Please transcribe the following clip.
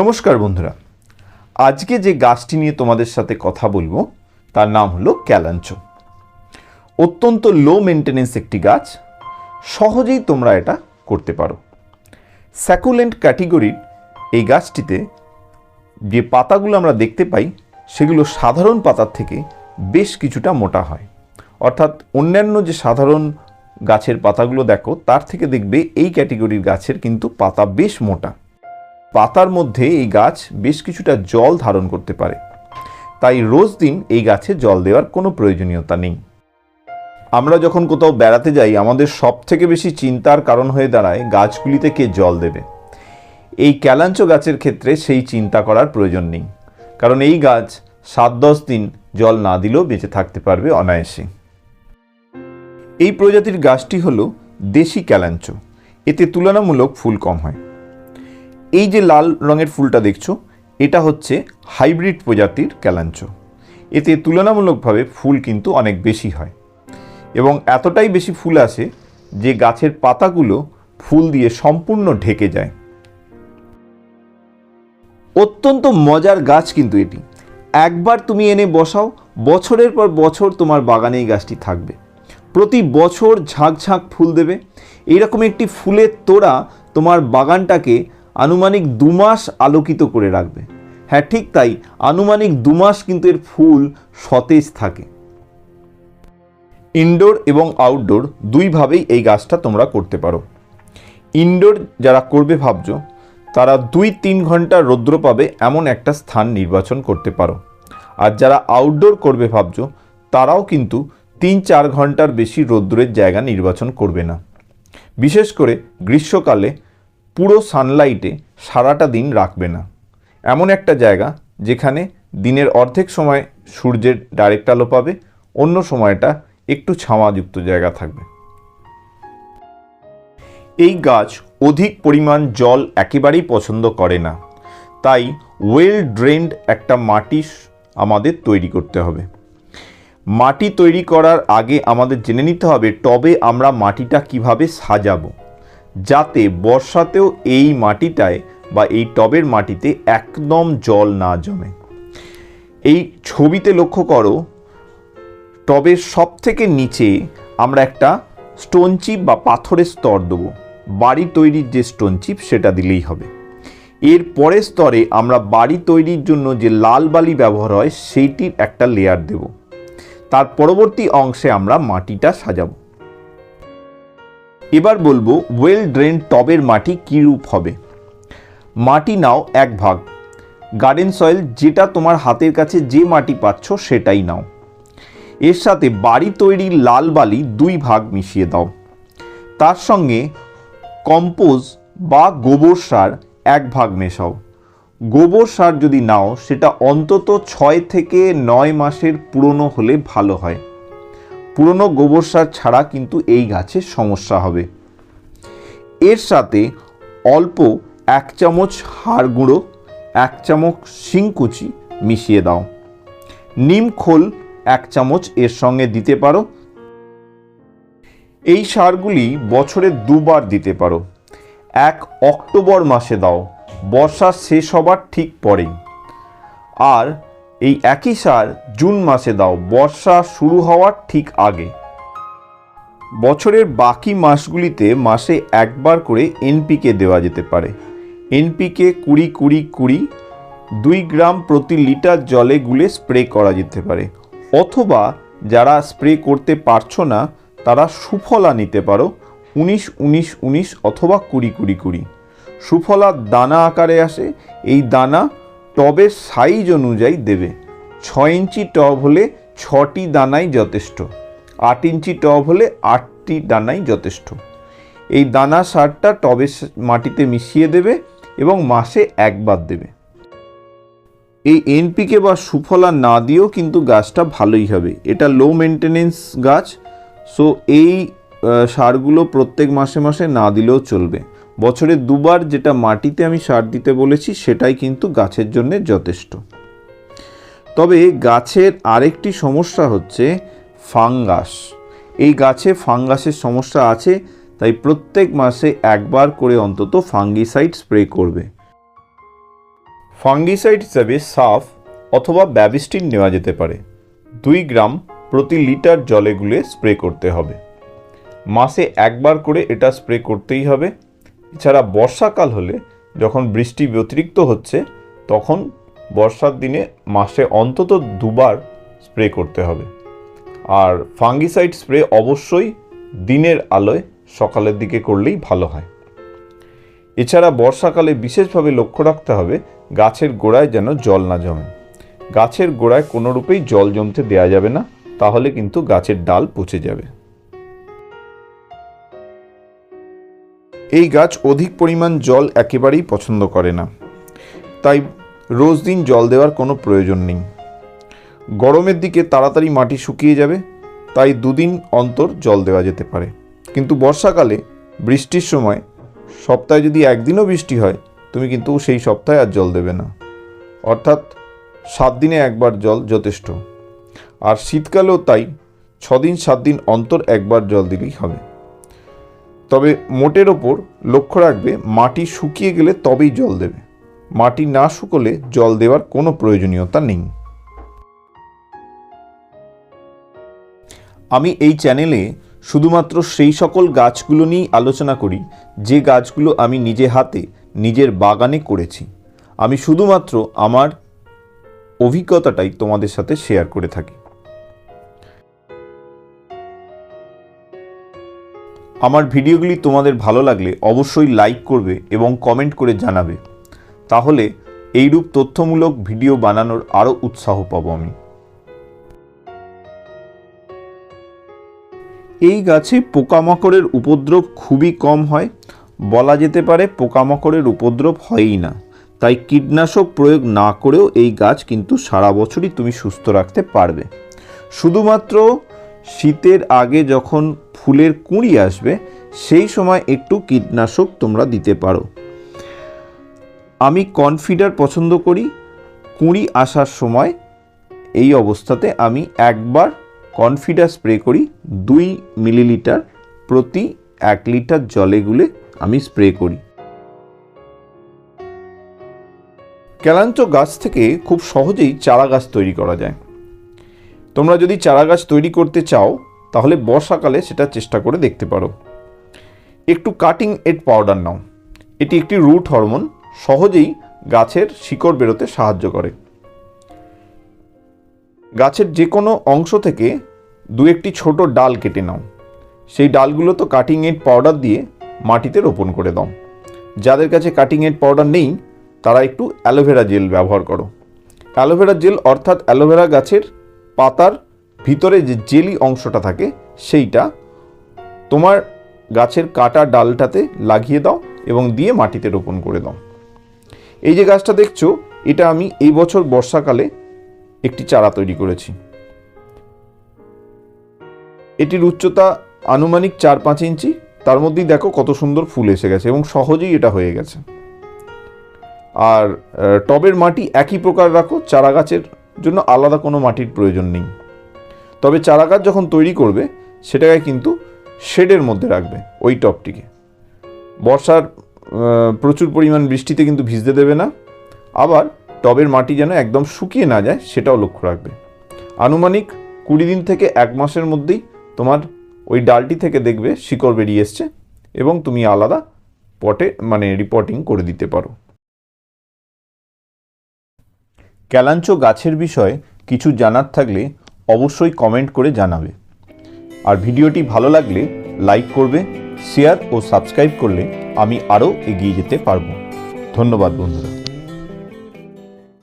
নমস্কার বন্ধুরা। আজকে যে গাছটি নিয়ে তোমাদের সাথে কথা বলব, তার নাম হলো ক্যালাঞ্চ। অত্যন্ত লো মেনটেনেন্স একটি গাছ, সহজেই তোমরা এটা করতে পারো। স্যাকুলেন্ট ক্যাটেগরির এই গাছটিতে যে পাতাগুলো আমরা দেখতে পাই, সেগুলো সাধারণ পাতার থেকে বেশ কিছুটা মোটা হয়। অর্থাৎ অন্যান্য যে সাধারণ গাছের পাতাগুলো দেখো, তার থেকে দেখবে এই ক্যাটেগরির গাছের কিন্তু পাতা বেশ মোটা। পাতার মধ্যে এই গাছ বেশ কিছুটা জল ধারণ করতে পারে। তাই রোজ দিন এই গাছে জল দেওয়ার কোনো প্রয়োজনীয়তা নেই। আমরা যখন কোথাও বেড়াতে যাই, আমাদের সব থেকে বেশি চিন্তার কারণ হয়ে দাঁড়ায় গাছগুলিতে কে জল দেবে। এই ক্যালাঞ্চ গাছের ক্ষেত্রে সেই চিন্তা করার প্রয়োজন নেই। কারণ এই গাছ সাত দশ দিন জল না দিলেও বেঁচে থাকতে পারবে অনায়াসে। এই প্রজাতির গাছটি হলো দেশি ক্যালাঞ্চ এতে তুলনামূলক ফুল কম হয়। এই যে লাল রঙের ফুলটা দেখছ, এটা হচ্ছে হাইব্রিড প্রজাতির ক্যালাঞ্চ এতে তুলনামূলকভাবে ফুল কিন্তু অনেক বেশি হয়। এবং এতটাই বেশি ফুল আসে যে গাছের পাতাগুলো ফুল দিয়ে সম্পূর্ণ ঢেকে যায়। অত্যন্ত মজার গাছ কিন্তু এটি। একবার তুমি এনে বসাও, বছরের পর বছর তোমার বাগানে এই গাছটি থাকবে। প্রতি বছর ঝাঁক ঝাঁক ফুল দেবে। এইরকম একটি ফুলের তোড়া তোমার বাগানটাকে আনুমানিক দু মাস আলোকিত করে রাখবে। হ্যাঁ ঠিক তাই, আনুমানিক দু মাস কিন্তু এর ফুল সতেজ থাকে। ইনডোর এবং আউটডোর দুইভাবেই এই গাছটা তোমরা করতে পারো। ইনডোর যারা করবে ভাবছ, তারা দুই তিন ঘণ্টা রৌদ্র পাবে এমন একটা স্থান নির্বাচন করতে পারো। আর যারা আউটডোর করবে ভাবছ, তারাও কিন্তু তিন চার ঘণ্টার বেশি রৌদ্রের জায়গা নির্বাচন করবে না। বিশেষ করে গ্রীষ্মকালে পুরো সানলাইটে সারাটা দিন রাখবে না। এমন একটা জায়গা যেখানে দিনের অর্ধেক সময় সূর্যের ডাইরেক্ট আলো পাবে, অন্য সময়টা একটু ছাওয়াযুক্ত জায়গা থাকবে। এই গাছ অধিক পরিমাণ জল একেবারেই পছন্দ করে না। তাই ওয়েল ড্রেন্ড একটা মাটি আমাদের তৈরি করতে হবে। মাটি তৈরি করার আগে আমাদের জেনে নিতে হবে টবে আমরা মাটিটা কীভাবে সাজাবো। যাতে বর্ষাতেও এই মাটিটায় বা এই টবের মাটিতে একদম জল না জমে। এই ছবিতে লক্ষ্য করো, টবের সব থেকে নিচে আমরা একটা স্টোন চিপ বা পাথরের স্তর দেবো। বাড়ি তৈরির যে স্টোন চিপ সেটা দিলেই হবে। এর পরের স্তরে আমরা বাড়ি তৈরির জন্য যে লাল বালি ব্যবহার হয়, সেইটির একটা লেয়ার দেব। তার পরবর্তী অংশে আমরা মাটিটা সাজাবো। এবার বলব ওয়েল ড্রেন টবের মাটি কী রূপ হবে? মাটি নাও এক ভাগ। গার্ডেন সয়েল যেটা তোমার হাতের কাছে যে মাটি পাচ্ছ সেটাই নাও। এর সাথে বাড়ি তৈরির লাল বালি দুই ভাগ মিশিয়ে দাও। তার সঙ্গে কম্পোজ বা গোবর সার এক ভাগ মেশাও। গোবর সার যদি নাও, সেটা অন্তত ছয় থেকে নয় মাসের পুরনো হলে ভালো হয়। পুরনো গোবর সার ছাড়া কিন্তু এই গাছের সমস্যা হবে। এর সাথে অল্প এক চামচ হাড় গুঁড়ো, এক চামচ শিংকুচি মিশিয়ে দাও। নিম খোল এক চামচ এর সঙ্গে দিতে পারো। এই সারগুলি বছরে দুবার দিতে পারো। এক অক্টোবর মাসে দাও। বর্ষা শেষ হবার ঠিক পরেই। আর এই একই সার জুন মাসে দাও, বর্ষা শুরু হওয়ার ঠিক আগে। বছরের বাকি মাসগুলিতে মাসে একবার করে এনপিকে দেওয়া যেতে পারে। এনপিকে কুড়ি কুড়ি কুড়ি দুই গ্রাম প্রতি লিটার জলে গুলে স্প্রে করা যেতে পারে। অথবা যারা স্প্রে করতে পারছ না, তারা সুফলা নিতে পারো, উনিশ উনিশ উনিশ অথবা কুড়ি কুড়ি কুড়ি। সুফলা দানা আকারে আসে, এই দানা টবের সাইজ অনুযায়ী দেবে। ছয় ইঞ্চি টব হলে ছটি দানাই যথেষ্ট। আট ইঞ্চি টব হলে আটটি দানাই যথেষ্ট। এই দানা সারটা টবের মাটিতে মিশিয়ে দেবে এবং মাসে একবার দেবে। এই এনপিকে বা সুফলা না দিয়েও কিন্তু গাছটা ভালোই হবে। এটা লো মেনটেনেন্স গাছ সো এই সারগুলো প্রত্যেক মাসে মাসে না দিলেও চলবে। বছরে দুবার যেটা মাটিতে আমি সার দিতে বলেছি, সেটাই কিন্তু গাছের জন্য যথেষ্ট। তবে গাছের আরেকটি সমস্যা হচ্ছে ফাঙ্গাস। এই গাছে ফাঙ্গাসের সমস্যা আছে, তাই প্রত্যেক মাসে একবার করে অন্তত ফাঙ্গিসাইড স্প্রে করবে। ফাঙ্গিসাইড হিসাবে সাফ অথবা ব্যাবিস্টিন নেওয়া যেতে পারে। দুই গ্রাম প্রতি লিটার জলে গুলে স্প্রে করতে হবে। মাসে একবার করে এটা স্প্রে করতেই হবে। এছাড়া বর্ষাকাল হলে যখন বৃষ্টি অতিরিক্ত হচ্ছে, তখন বর্ষার দিনে মাসে অন্তত দুবার স্প্রে করতে হবে। আর ফাঙ্গিসাইড স্প্রে অবশ্যই দিনের আলোয় সকালের দিকে করলেই ভালো হয়। এছাড়া বর্ষাকালে বিশেষভাবে লক্ষ্য রাখতে হবে, গাছের গোড়ায় যেন জল না জমে। গাছের গোড়ায় কোনোরূপেই জল জমতে দেওয়া যাবে না, তাহলে কিন্তু গাছের ডাল পচে যাবে। এই গাছ অধিক পরিমাণ জল একেবারেই পছন্দ করে না। তাই রোজ দিন জল দেওয়ার কোনো প্রয়োজন নেই। গরমের দিকে তাড়াতাড়ি মাটি শুকিয়ে যাবে, তাই দুদিন অন্তর জল দেওয়া যেতে পারে। কিন্তু বর্ষাকালে বৃষ্টির সময় সপ্তাহে যদি একদিনও বৃষ্টি হয়, তুমি কিন্তু সেই সপ্তাহে আর জল দেবে না। অর্থাৎ সাত দিনে একবার জল যথেষ্ট। আর শীতকালেও তাই ছদিন সাত দিন অন্তর একবার জল দিলেই হবে। তবে মোটের ওপর লক্ষ্য রাখবে, মাটি শুকিয়ে গেলে তবেই জল দেবে। মাটি না শুকোলে জল দেওয়ার কোনো প্রয়োজনীয়তা নেই। আমি এই চ্যানেলে শুধুমাত্র সেই সকল গাছগুলো নিয়েই আলোচনা করি, যে গাছগুলো আমি নিজে হাতে, নিজের বাগানে করেছি। আমি শুধুমাত্র আমার অভিজ্ঞতাটাই তোমাদের সাথে শেয়ার করে থাকি। আমার ভিডিওগুলি তোমাদের ভালো লাগলে অবশ্যই লাইক করবে এবং কমেন্ট করে জানাবে। তাহলে এইরূপ তথ্যমূলক ভিডিও বানানোর আরও উৎসাহ পাবো আমি। এই গাছে পোকামাকড়ের উপদ্রব খুবই কম হয়। বলা যেতে পারে পোকামাকড়ের উপদ্রব হয়ই না। তাই কীটনাশক প্রয়োগ না করেও এই গাছ কিন্তু সারা বছরই তুমি সুস্থ রাখতে পারবে। শুধুমাত্র শীতের আগে যখন ফুলের কুঁড়ি আসবে, সেই সময় একটু কীটনাশক তোমরা দিতে পারো। আমি কনফিডার পছন্দ করি, কুঁড়ি আসার সময় এই অবস্থাতে আমি একবার কনফিডার স্প্রে করি, দুই মিলিলিটার প্রতি এক লিটার জলে গুলে আমি স্প্রে করি। ক্যালাঞ্চ গাছ থেকে খুব সহজেই চারা গাছ তৈরি করা যায়। তোমরা যদি চারা গাছ তৈরি করতে চাও, তাহলে বর্ষাকালে সেটা চেষ্টা করে দেখতে পারো। একটু কাটিং এড পাউডার নাও। এটি একটি রুট হরমোন সহজেই গাছের শিকড় বেরোতে সাহায্য করে। গাছের যে কোনো অংশ থেকে দু একটি ছোট ডাল কেটে নাও। সেই ডালগুলো তো কাটিং এড পাউডার দিয়ে মাটিতে রোপণ করে দাও। যাদের কাছে কাটিং এড পাউডার নেই, তারা একটু অ্যালোভেরা জেল ব্যবহার করো। অ্যালোভেরা জেল অর্থাৎ অ্যালোভেরা গাছের পাতার ভিতরে যে জেলি অংশটা থাকে, সেইটা তোমার গাছের কাটা ডালটাতে লাগিয়ে দাও এবং দিয়ে মাটিতে রোপণ করে দাও। এই যে গাছটা দেখছ, এটা আমি এই বছর বর্ষাকালে একটি চারা তৈরি করেছি। এটির উচ্চতা আনুমানিক চার পাঁচ ইঞ্চি। তার মধ্যেই দেখো কত সুন্দর ফুল এসে গেছে এবং সহজেই এটা হয়ে গেছে। আর টবের মাটি একই প্রকার রাখো, চারা গাছের জন্য আলাদা কোনো মাটির প্রয়োজন নেই। তবে চারা গাছ যখন তৈরি করবে, সেটাকে কিন্তু শেডের মধ্যে রাখবে, ওই টবটিকে বর্ষার প্রচুর পরিমাণ বৃষ্টিতে কিন্তু ভিজতে দেবে না। আবার টবের মাটি যেন একদম শুকিয়ে না যায়, সেটাও লক্ষ্য রাখবে। আনুমানিক কুড়ি দিন থেকে এক মাসের মধ্যেই তোমার ওই ডালটি থেকে দেখবে শিকড় বেরিয়ে এসছে এবং তুমি আলাদা পটে মানে রিপোর্টিং করে দিতে পারো। ক্যালাঞ্চো গাছের বিষয়ে কিছু জানার থাকলে অবশ্যই কমেন্ট করে জানাবে। আর ভিডিওটি ভালো লাগলে লাইক করবে শেয়ার ও সাবস্ক্রাইব করলে আমি আরও এগিয়ে যেতে পারব। ধন্যবাদ বন্ধুরা।